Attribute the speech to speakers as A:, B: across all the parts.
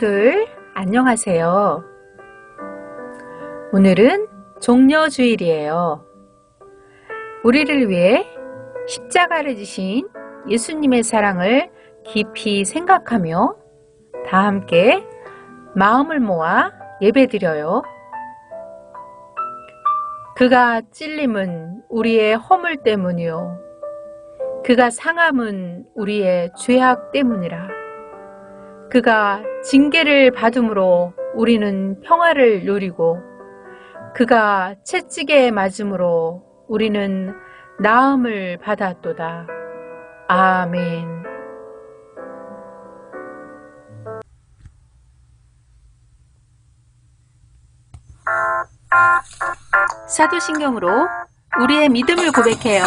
A: 친구들 안녕하세요. 오늘은 종려주일이에요. 우리를 위해 십자가를 지신 예수님의 사랑을 깊이 생각하며 다 함께 마음을 모아 예배드려요. 그가 찔림은 우리의 허물 때문이요. 그가 상함은 우리의 죄악 때문이라. 그가 징계를 받음으로 우리는 평화를 누리고 그가 채찍에 맞음으로 우리는 나음을 받았도다. 아멘. 사도신경으로 우리의 믿음을 고백해요.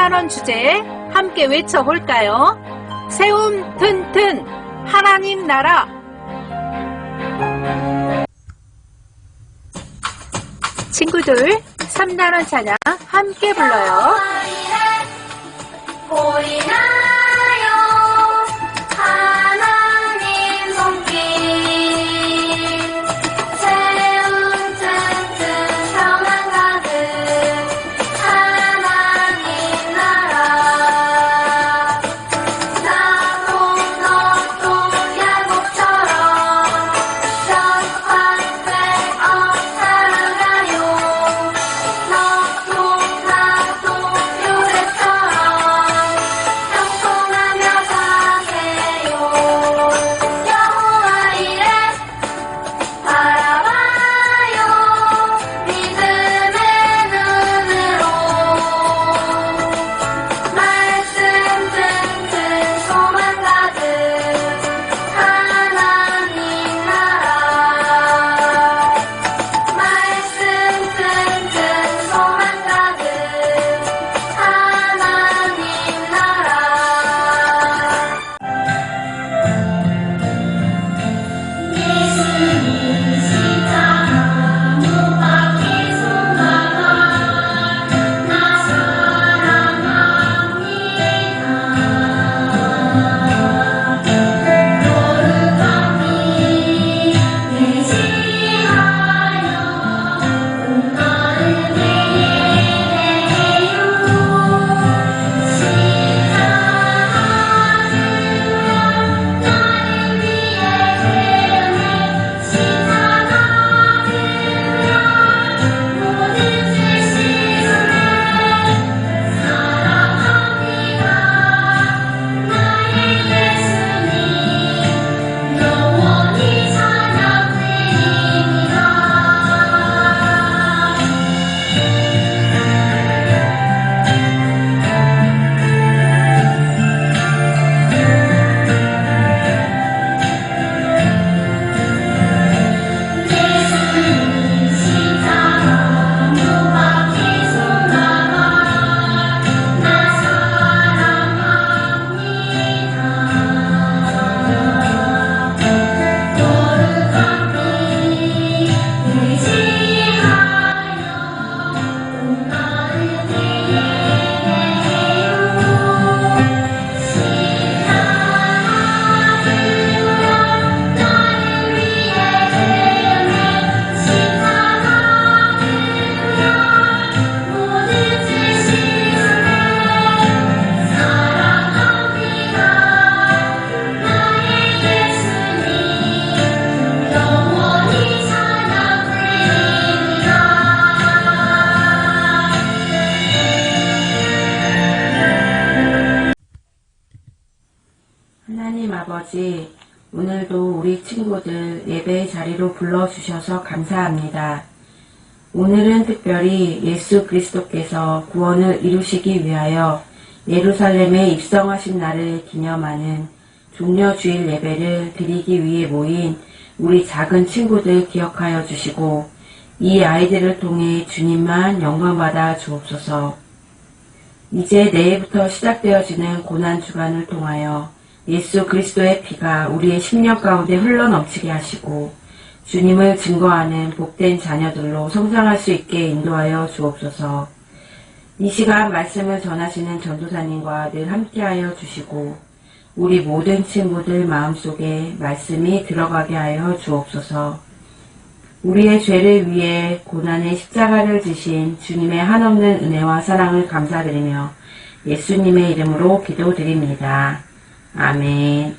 A: 삼난원 주제에 함께 외쳐볼까요? 세움 튼튼 하나님 나라 친구들, 삼난원 찬양 함께 불러요.
B: 아버지, 오늘도 우리 친구들 예배 자리로 불러주셔서 감사합니다. 오늘은 특별히 예수 그리스도께서 구원을 이루시기 위하여 예루살렘에 입성하신 날을 기념하는 종려주일 예배를 드리기 위해 모인 우리 작은 친구들 기억하여 주시고 이 아이들을 통해 주님만 영광받아 주옵소서. 이제 내일부터 시작되어지는 고난 주간을 통하여 예수 그리스도의 피가 우리의 심령 가운데 흘러넘치게 하시고 주님을 증거하는 복된 자녀들로 성장할 수 있게 인도하여 주옵소서. 이 시간 말씀을 전하시는 전도사님과 늘 함께하여 주시고 우리 모든 친구들 마음속에 말씀이 들어가게 하여 주옵소서. 우리의 죄를 위해 고난의 십자가를 지신 주님의 한없는 은혜와 사랑을 감사드리며 예수님의 이름으로 기도드립니다. 아멘.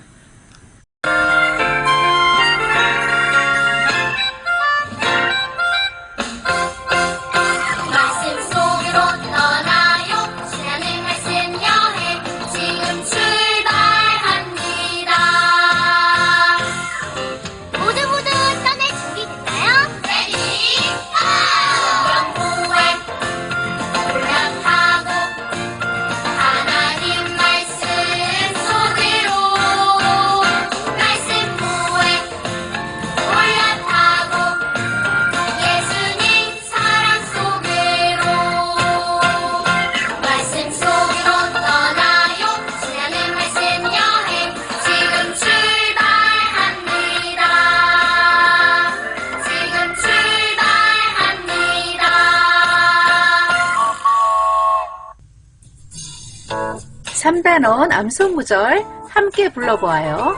C: 3단원 암송구절 함께 불러보아요.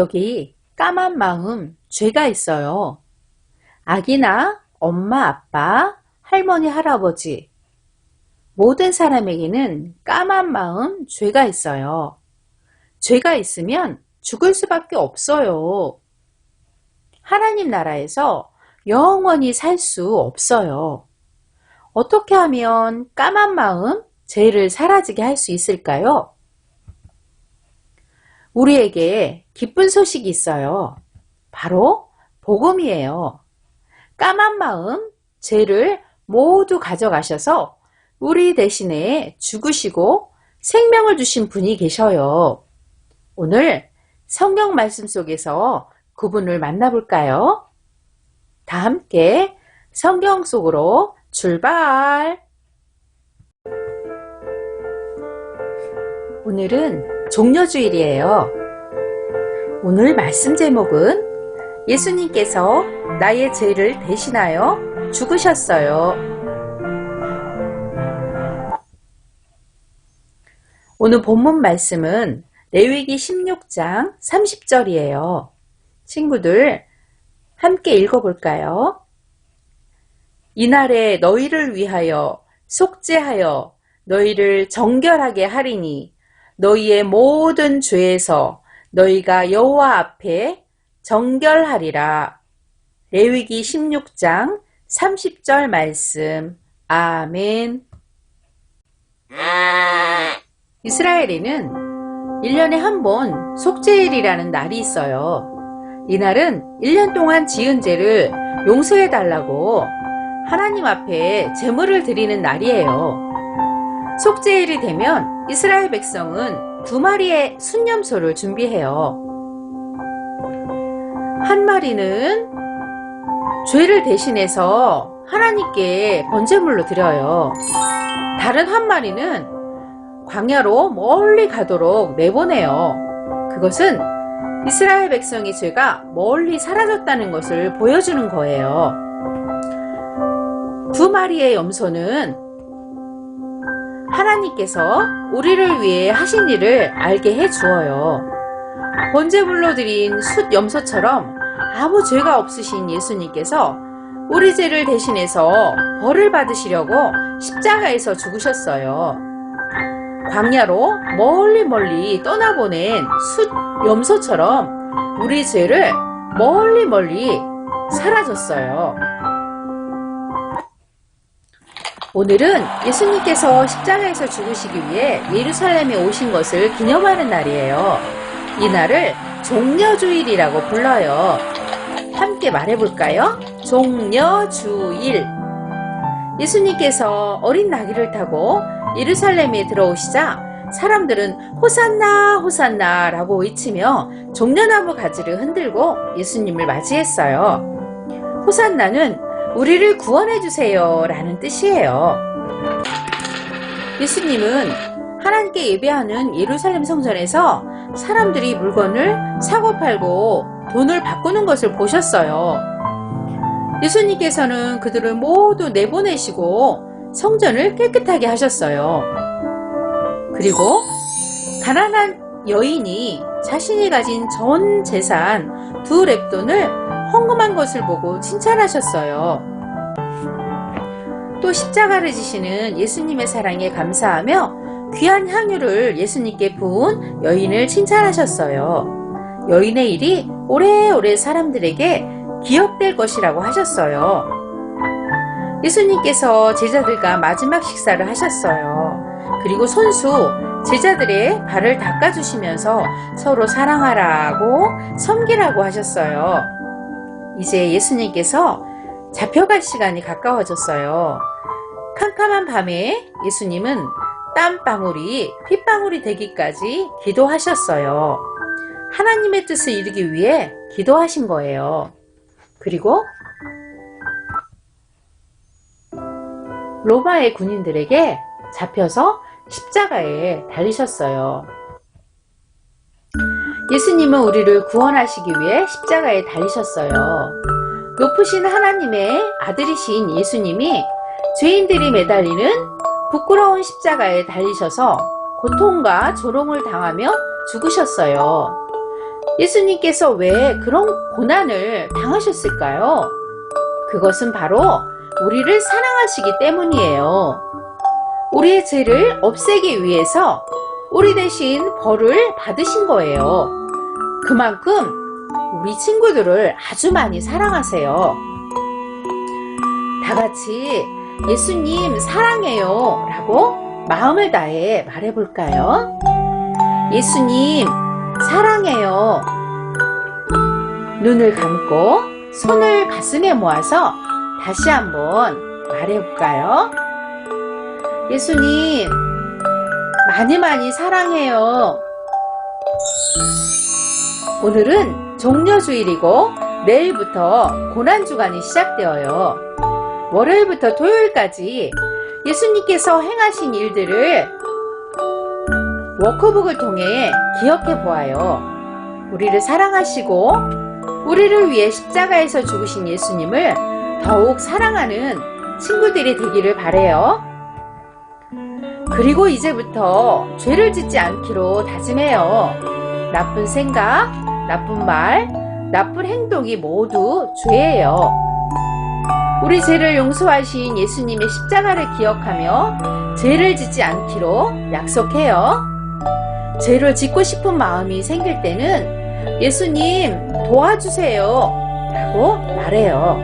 C: 여기 까만 마음 죄가 있어요. 아기나 엄마, 아빠, 할머니, 할아버지 모든 사람에게는 까만 마음 죄가 있어요. 죄가 있으면 죽을 수밖에 없어요. 하나님 나라에서 영원히 살 수 없어요. 어떻게 하면 까만 마음, 죄를 사라지게 할 수 있을까요? 우리에게 기쁜 소식이 있어요. 바로 복음이에요. 까만 마음, 죄를 모두 가져가셔서 우리 대신에 죽으시고 생명을 주신 분이 계셔요. 오늘 성경 말씀 속에서 그분을 만나볼까요? 다 함께 성경 속으로 출발! 오늘은 종려주일이에요. 오늘 말씀 제목은 예수님께서 나의 죄를 대신하여 죽으셨어요. 오늘 본문 말씀은 레위기 16장 30절이에요. 친구들, 함께 읽어볼까요? 이날에 너희를 위하여 속죄하여 너희를 정결하게 하리니 너희의 모든 죄에서 너희가 여호와 앞에 정결하리라. 레위기 16장 30절 말씀. 아멘. 이스라엘에는 1년에 한 번 속죄일이라는 날이 있어요. 이날은 1년 동안 지은 죄를 용서해 달라고 하나님 앞에 제물을 드리는 날이에요. 속죄일이 되면 이스라엘 백성은 두 마리의 순념소를 준비해요. 한 마리는 죄를 대신해서 하나님께 번제물로 드려요. 다른 한 마리는 광야로 멀리 가도록 내보내요. 그것은 이스라엘 백성의 죄가 멀리 사라졌다는 것을 보여주는 거예요. 두 마리의 염소는 하나님께서 우리를 위해 하신 일을 알게 해 주어요. 번제물로 드린 숫 염소처럼 아무 죄가 없으신 예수님께서 우리 죄를 대신해서 벌을 받으시려고 십자가에서 죽으셨어요. 광야로 멀리 멀리 떠나보낸 숫 염소처럼 우리 죄를 멀리 멀리 사라졌어요. 오늘은 예수님께서 십자가에서 죽으시기 위해 예루살렘에 오신 것을 기념하는 날이에요. 이 날을 종려주일이라고 불러요. 함께 말해볼까요? 종려주일. 예수님께서 어린 나귀를 타고 예루살렘에 들어오시자 사람들은 호산나 호산나 라고 외치며 종려나무 가지를 흔들고 예수님을 맞이했어요. 호산나는 우리를 구원해 주세요 라는 뜻이에요. 예수님은 하나님께 예배하는 예루살렘 성전에서 사람들이 물건을 사고 팔고 돈을 바꾸는 것을 보셨어요. 예수님께서는 그들을 모두 내보내시고 성전을 깨끗하게 하셨어요. 그리고 가난한 여인이 자신이 가진 전 재산 두 랩돈을 헌금한 것을 보고 칭찬하셨어요. 또 십자가를 지시는 예수님의 사랑에 감사하며 귀한 향유를 예수님께 부은 여인을 칭찬하셨어요. 여인의 일이 오래오래 사람들에게 기억될 것이라고 하셨어요. 예수님께서 제자들과 마지막 식사를 하셨어요. 그리고 손수 제자들의 발을 닦아주시면서 서로 사랑하라고 섬기라고 하셨어요. 이제 예수님께서 잡혀갈 시간이 가까워졌어요. 캄캄한 밤에 예수님은 땀방울이 핏방울이 되기까지 기도하셨어요. 하나님의 뜻을 이루기 위해 기도하신 거예요. 그리고 로마의 군인들에게 잡혀서 십자가에 달리셨어요. 예수님은 우리를 구원하시기 위해 십자가에 달리셨어요. 높으신 하나님의 아들이신 예수님이 죄인들이 매달리는 부끄러운 십자가에 달리셔서 고통과 조롱을 당하며 죽으셨어요. 예수님께서 왜 그런 고난을 당하셨을까요? 그것은 바로 우리를 사랑하시기 때문이에요. 우리의 죄를 없애기 위해서 우리 대신 벌을 받으신 거예요. 그만큼 우리 친구들을 아주 많이 사랑하세요. 다 같이 예수님 사랑해요 라고 마음을 다해 말해볼까요? 예수님 사랑해요. 눈을 감고 손을 가슴에 모아서 다시 한번 말해볼까요? 예수님 많이 많이 사랑해요. 오늘은 종려주일이고 내일부터 고난주간이 시작되어요. 월요일부터 토요일까지 예수님께서 행하신 일들을 워크북을 통해 기억해 보아요. 우리를 사랑하시고 우리를 위해 십자가에서 죽으신 예수님을 더욱 사랑하는 친구들이 되기를 바래요. 그리고 이제부터 죄를 짓지 않기로 다짐해요. 나쁜 생각, 나쁜 말, 나쁜 행동이 모두 죄예요. 우리 죄를 용서하신 예수님의 십자가를 기억하며 죄를 짓지 않기로 약속해요. 죄를 짓고 싶은 마음이 생길 때는 예수님 도와주세요 라고 말해요.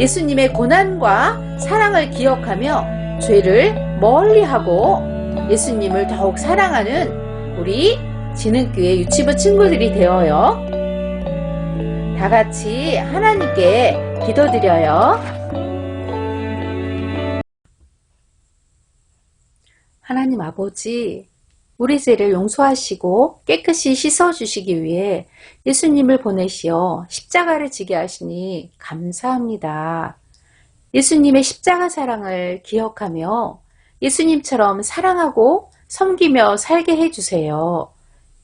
C: 예수님의 고난과 사랑을 기억하며 죄를 멀리 하고 예수님을 더욱 사랑하는 우리 지능교회 유치부 친구들이 되어요. 다 같이 하나님께 기도드려요. 하나님 아버지, 우리 죄를 용서하시고 깨끗이 씻어주시기 위해 예수님을 보내시어 십자가를 지게 하시니 감사합니다. 예수님의 십자가 사랑을 기억하며 예수님처럼 사랑하고 섬기며 살게 해주세요.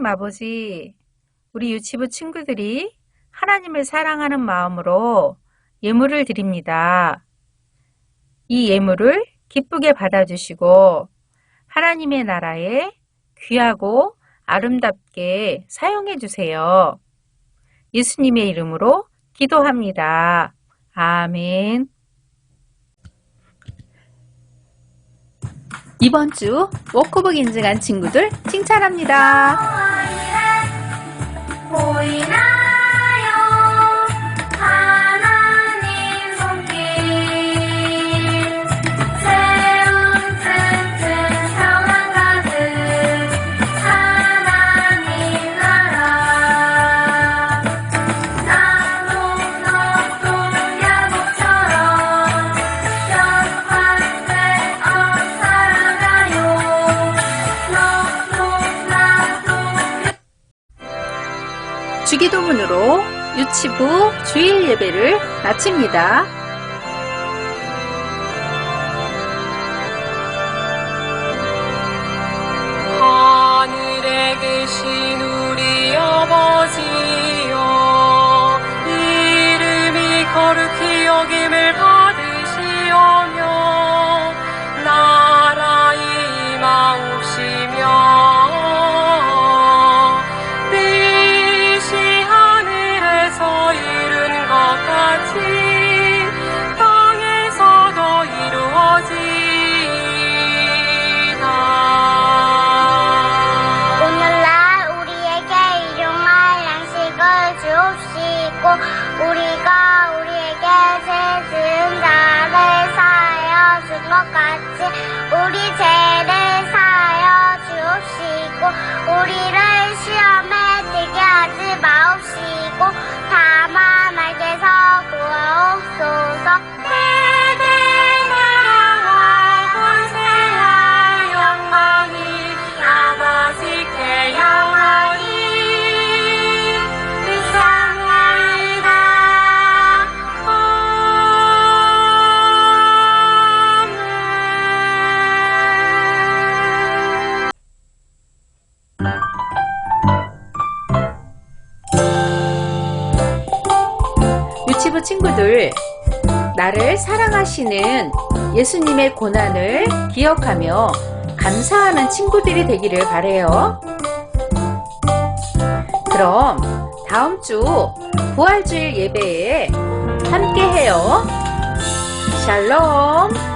C: 하나님 아버지, 우리 유치부 친구들이 하나님을 사랑하는 마음으로 예물을 드립니다. 이 예물을 기쁘게 받아주시고 하나님의 나라에 귀하고 아름답게 사용해 주세요. 예수님의 이름으로 기도합니다. 아멘. 이번 주 워크북 인증한 친구들 칭찬합니다.
A: 보이
C: 기도문으로 유치부 주일 예배를 마칩니다.
A: 우리가 우리에게 죄진 자를 사하여 준 것 같이 우리 죄를 사하여 주옵시고 우리를 시험에 들게 하지 마옵시고 다만 알게서 구하옵소서
C: 친구들, 나를 사랑하시는 예수님의 고난을 기억하며 감사하는 친구들이 되기를 바래요. 그럼 다음 주 부활주일 예배에 함께 해요. 샬롬.